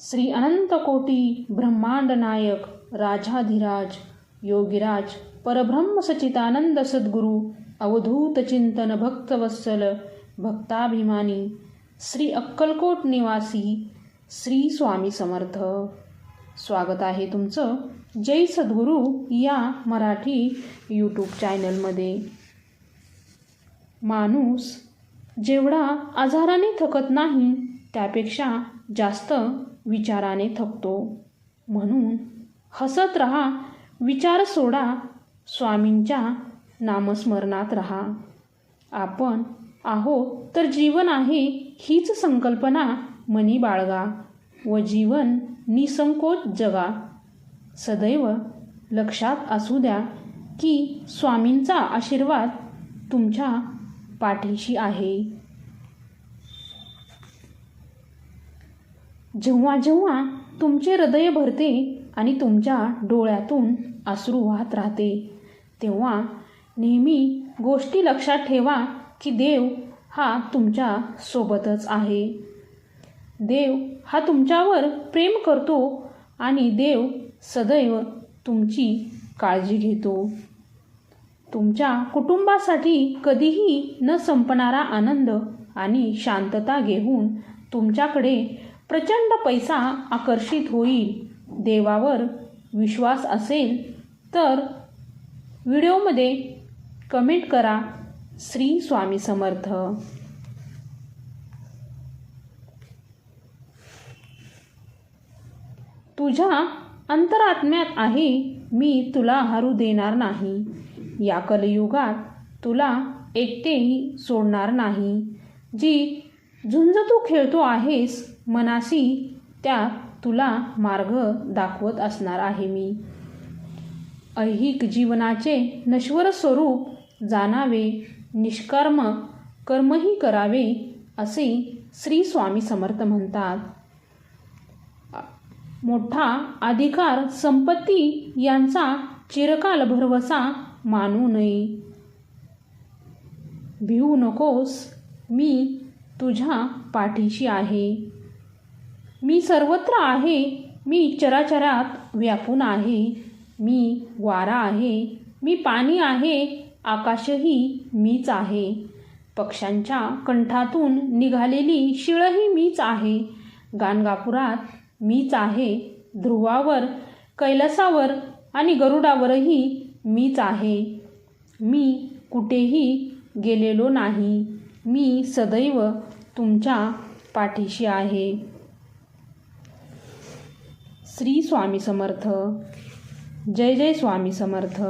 श्री अनंत कोटी ब्रह्मांड नायक राजाधिराज योगिराज परब्रह्म सचितानंद सद्गुरू अवधूत चिंतन भक्तवत्सल भक्ताभिमानी श्री अक्कलकोट निवासी श्री स्वामी समर्थ. स्वागत आहे तुमचं जय सद्गुरू या मराठी यूट्यूब चॅनलमध्ये माणूस जेवढा आजाराने थकत नाही त्यापेक्षा जास्त विचाराने थकतो. म्हणून हसत रहा विचार सोडा स्वामींच्या नामस्मरणात रहा. आपण आहोत तर जीवन आहे हीच संकल्पना मनी बाळगा. व जीवन निसंकोच जगा. सदैव लक्षात असू द्या की स्वामींचा आशीर्वाद तुमच्या पाठीशी आहे. जेव्हा जेव्हा तुमचे हृदय भरते आणि तुमच्या डोळ्यातून आसरू वाहत राहते तेव्हा नेहमी गोष्टी लक्षात ठेवा की देव हा तुमच्या सोबतच आहे. देव हा तुमच्यावर प्रेम करतो आणि देव सदैव तुमची काळजी घेतो. तुमच्या कुटुंबासाठी कधीही न संपणारा आनंद आणि शांतता घेऊन तुमच्याकडे प्रचंड पैसा आकर्षित होईल. देवावर विश्वास असेल तर व्हिडिओमध्ये कमेंट करा श्री स्वामी समर्थ. तुझ्या अंतरात्म्यात आहे मी तुला हरू देणार नाही. या कलयुगात तुला एकटेही सोडणार नाही. जी झुंज तू खेळतो आहेस मनासी त्या तुला मार्ग दाखवत असणार आहे मी. ऐहिक जीवनाचे नश्वर स्वरूप जाणावे निष्कर्म कर्मही करावे असे श्री स्वामी समर्थ म्हणतात. मोठा अधिकार संपत्ती यांचा चिरकाल भरवसा मानू नये. भिवू नकोस मी तुझ्या पाठीशी आहे. मी सर्वत्र आहे. मी चराचरात व्यापून आहे. मी वारा आहे. मी पाणी आहे. आकाशही मीच आहे. पक्ष्यांच्या कंठातून निघालेली शिळही मीच आहे. गाणगापुरात मीच आहे. ध्रुवावर कैलासावर आणि गरुडावरही मीच आहे. मी कुठेही गेलेलो नाही. मी सदैव तुमच्या पाठीशी आहे. श्री स्वामी समर्थ. जय जय स्वामी समर्थ.